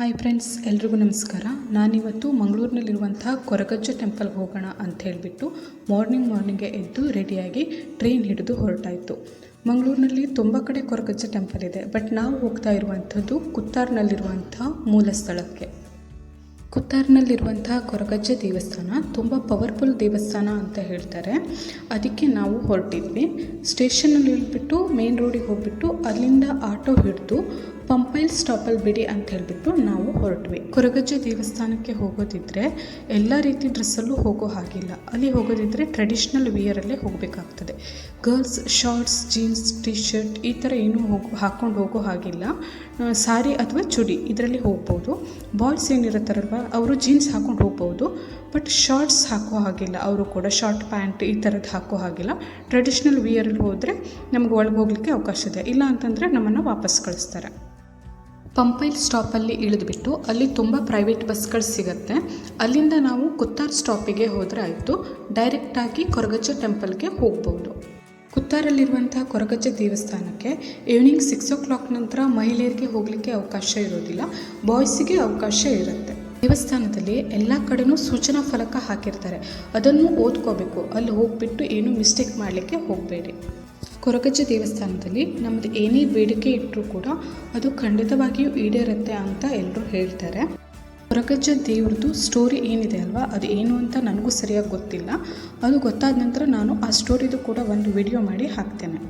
Hi friends ಎಲ್ರಿಗೂ ನಮಸ್ಕಾರ. ನಾನಿವತ್ತು ಮಂಗಳೂರಿನಲ್ಲಿರುವಂತಹ ಕೊರಗಜ್ಜ ಟೆಂಪಲ್ಗೆ ಹೋಗೋಣ ಅಂತ ಹೇಳಿಬಿಟ್ಟು ಮಾರ್ನಿಂಗ್ ಮಾರ್ನಿಂಗೆ ಎದ್ದು ರೆಡಿಯಾಗಿ ಟ್ರೈನ್ ಹಿಡಿದು ಹೊರಟಾಯಿತು ಮಂಗಳೂರಿನಲ್ಲಿ ತುಂಬ ಕಡೆ ಕೊರಗಜ್ಜ ಟೆಂಪಲ್ ಇದೆ ಬಟ್ ನಾವು ಹೋಗ್ತಾ ಇರುವಂಥದ್ದು ಕುತ್ತಾರ್ನಲ್ಲಿರುವಂಥ ಮೂಲ ಸ್ಥಳಕ್ಕೆ ಕುತ್ತಾರ್ನಲ್ಲಿರುವಂತಹ ಕೊರಗಜ್ಜ ದೇವಸ್ಥಾನ ತುಂಬ ಪವರ್ಫುಲ್ ದೇವಸ್ಥಾನ ಅಂತ ಹೇಳ್ತಾರೆ. ಅದಕ್ಕೆ ನಾವು ಹೊರಟಿದ್ವಿ. ಸ್ಟೇಷನಲ್ಲಿ ಇಳಿದ್ಬಿಟ್ಟು ಮೇನ್ ರೋಡಿಗೆ ಹೋಗ್ಬಿಟ್ಟು ಅಲ್ಲಿಂದ ಆಟೋ ಹಿಡಿದು ಪಂಪೈಲ್ ಸ್ಟಾಪಲ್ಲಿ ಬಿಡಿ ಅಂತ ಹೇಳಿಬಿಟ್ಟು ನಾವು ಹೊರಟ್ವಿ. ಕೊರಗಜ್ಜೆ ದೇವಸ್ಥಾನಕ್ಕೆ ಹೋಗೋದಿದ್ರೆ ಎಲ್ಲ ರೀತಿ ಡ್ರೆಸ್ಸಲ್ಲೂ ಹೋಗೋ ಹಾಗಿಲ್ಲ. ಅಲ್ಲಿ ಹೋಗೋದಿದ್ರೆ ಟ್ರೆಡಿಷ್ನಲ್ ವಿಯರಲ್ಲೇ ಹೋಗಬೇಕಾಗ್ತದೆ. Girls shorts jeans T shirt ಈ ಥರ ಏನೂ ಹೋಗೋ ಹಾಕ್ಕೊಂಡು ಹೋಗೋ ಹಾಗಿಲ್ಲ. ಸಾರಿ ಅಥವಾ ಚುಡಿ ಇದರಲ್ಲಿ ಹೋಗ್ಬೋದು. ಬಾಯ್ಸ್ ಏನಿರುತ್ತಾರಲ್ವ, ಅವರು ಜೀನ್ಸ್ ಹಾಕ್ಕೊಂಡು ಹೋಗ್ಬೋದು. ಬಟ್ ಶಾರ್ಟ್ಸ್ ಹಾಕೋ ಹಾಗಿಲ್ಲ. ಅವರು ಕೂಡ ಶಾರ್ಟ್ ಪ್ಯಾಂಟ್ ಈ ಥರದ್ದು ಹಾಕೋ ಹಾಗಿಲ್ಲ. ಟ್ರೆಡಿಷ್ನಲ್ ವಿಯರಲ್ಲಿ ಹೋದರೆ ನಮ್ಗೆ ಒಳಗೆ ಹೋಗಲಿಕ್ಕೆ ಅವಕಾಶ ಇದೆ. ಇಲ್ಲ ಅಂತಂದರೆ ನಮ್ಮನ್ನು ವಾಪಸ್ ಕಳಿಸ್ತಾರೆ. ಪಂಪೈಲ್ ಸ್ಟಾಪಲ್ಲಿ ಇಳಿದುಬಿಟ್ಟು ಅಲ್ಲಿ ತುಂಬ ಪ್ರೈವೇಟ್ ಬಸ್ಗಳು ಸಿಗುತ್ತೆ. ಅಲ್ಲಿಂದ ನಾವು ಕುತ್ತಾರ್ ಸ್ಟಾಪಿಗೆ ಹೋದರೆ ಆಯಿತು. ಡೈರೆಕ್ಟಾಗಿ ಕೊರಗಜ್ಜ ಟೆಂಪಲ್ಗೆ ಹೋಗ್ಬೋದು. ಕುತ್ತಾರಲ್ಲಿರುವಂಥ ಕೊರಗಜ್ಜ ದೇವಸ್ಥಾನಕ್ಕೆ ಈವ್ನಿಂಗ್ ಸಿಕ್ಸ್ ಓ ಕ್ಲಾಕ್ ನಂತರ ಮಹಿಳೆಯರಿಗೆ ಹೋಗಲಿಕ್ಕೆ ಅವಕಾಶ ಇರೋದಿಲ್ಲ. ಬಾಯ್ಸಿಗೆ ಅವಕಾಶ ಇರುತ್ತೆ. ದೇವಸ್ಥಾನದಲ್ಲಿ ಎಲ್ಲ ಕಡೆನೂ ಸೂಚನಾ ಫಲಕ ಹಾಕಿರ್ತಾರೆ. ಅದನ್ನು ಓದ್ಕೋಬೇಕು. ಅಲ್ಲಿ ಹೋಗ್ಬಿಟ್ಟು ಏನೂ ಮಿಸ್ಟೇಕ್ ಮಾಡಲಿಕ್ಕೆ ಹೋಗಬೇಡಿ. ಕೊರಗಜ್ಜ ದೇವಸ್ಥಾನದಲ್ಲಿ ನಮ್ಮದು ಏನೇ ಬೇಡಿಕೆ ಇಟ್ಟರೂ ಕೂಡ ಅದು ಖಂಡಿತವಾಗಿಯೂ ಈಡೇರುತ್ತೆ ಅಂತ ಎಲ್ಲರೂ ಹೇಳ್ತಾರೆ. ಕೊರಗಜ್ಜ ದೇವ್ರದ್ದು ಸ್ಟೋರಿ ಏನಿದೆ ಅಲ್ವಾ? ಅದು ಏನು ಅಂತ ನನಗೂ ಸರಿಯಾಗಿ ಗೊತ್ತಿಲ್ಲ. ಅದು ಗೊತ್ತಾದ ನಂತರ ನಾನು ಆ ಸ್ಟೋರಿದು ಕೂಡ ಒಂದು ವಿಡಿಯೋ ಮಾಡಿ ಹಾಕ್ತೇನೆ.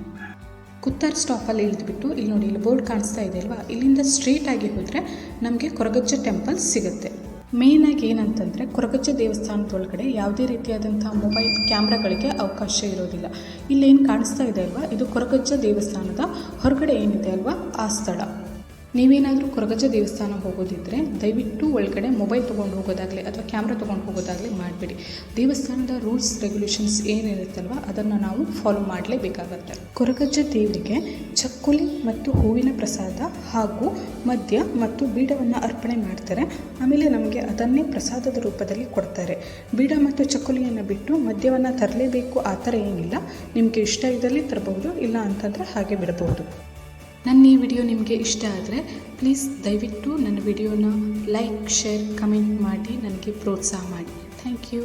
ಕುತ್ತಾರ್ ಸ್ಟಾಪಲ್ಲಿ ಇಳಿದ್ಬಿಟ್ಟು ಇಲ್ಲಿ ನೋಡಿ, ಇಲ್ಲಿ ಬೋರ್ಡ್ ಕಾಣಿಸ್ತಾ ಇದೆ ಅಲ್ವಾ? ಇಲ್ಲಿಂದ ಸ್ಟ್ರೇಟ್ ಆಗಿ ಹೋದರೆ ನಮಗೆ ಕೊರಗಜ್ಜ ಟೆಂಪಲ್ ಸಿಗುತ್ತೆ. ಮೇಯ್ನಾಗಿ ಏನಂತಂದರೆ, ಕೊರಗಜ್ಜೆ ದೇವಸ್ಥಾನದ ಒಳಗಡೆ ಯಾವುದೇ ರೀತಿಯಾದಂಥ ಮೊಬೈಲ್ ಕ್ಯಾಮ್ರಾಗಳಿಗೆ ಅವಕಾಶ ಇರೋದಿಲ್ಲ. ಇಲ್ಲೇನು ಕಾಣಿಸ್ತಾ ಇದೆ ಅಲ್ವಾ? ಇದು ಕೊರಗಜ್ಜ ದೇವಸ್ಥಾನದ ಹೊರಗಡೆ ಏನಿದೆ ಅಲ್ವಾ? ಆ ಸ್ಥಳ. ನೀವೇನಾದರೂ ಕೊರಗಜ್ಜ ದೇವಸ್ಥಾನ ಹೋಗೋದಿದ್ದರೆ ದಯವಿಟ್ಟು ಒಳಗಡೆ ಮೊಬೈಲ್ ತೊಗೊಂಡು ಹೋಗೋದಾಗಲಿ ಅಥವಾ ಕ್ಯಾಮ್ರಾ ತೊಗೊಂಡು ಹೋಗೋದಾಗಲಿ ಮಾಡಬೇಡಿ. ದೇವಸ್ಥಾನದ ರೂಲ್ಸ್, ರೆಗ್ಯುಲೇಷನ್ಸ್ ಏನಿರುತ್ತಲ್ವ, ಅದನ್ನು ನಾವು ಫಾಲೋ ಮಾಡಲೇಬೇಕಾಗತ್ತೆ. ಕೊರಗಜ್ಜ ದೇವರಿಗೆ ಚಕ್ಕುಲಿ ಮತ್ತು ಹೂವಿನ ಪ್ರಸಾದ ಹಾಗೂ ಮದ್ಯ ಮತ್ತು ಬೀಡವನ್ನು ಅರ್ಪಣೆ ಮಾಡ್ತಾರೆ. ಆಮೇಲೆ ನಮಗೆ ಅದನ್ನೇ ಪ್ರಸಾದದ ರೂಪದಲ್ಲಿ ಕೊಡ್ತಾರೆ. ಬೀಡ ಮತ್ತು ಚಕ್ಕುಲಿಯನ್ನು ಬಿಟ್ಟು ಮದ್ಯವನ್ನು ತರಲೇಬೇಕು, ಆ ಥರ ಏನಿಲ್ಲ. ನಿಮಗೆ ಇಷ್ಟ ಇದ್ದಲ್ಲಿ ತರಬಹುದು, ಇಲ್ಲ ಅಂತಂದರೆ ಹಾಗೆ ಬಿಡಬಹುದು. ನನ್ನ ಈ ವಿಡಿಯೋ ನಿಮಗೆ ಇಷ್ಟ ಆದರೆ ಪ್ಲೀಸ್ ದಯವಿಟ್ಟು ನನ್ನ ವಿಡಿಯೋನ ಲೈಕ್, ಶೇರ್, ಕಮೆಂಟ್ ಮಾಡಿ ನನಗೆ ಪ್ರೋತ್ಸಾಹ ಮಾಡಿ. Thank you.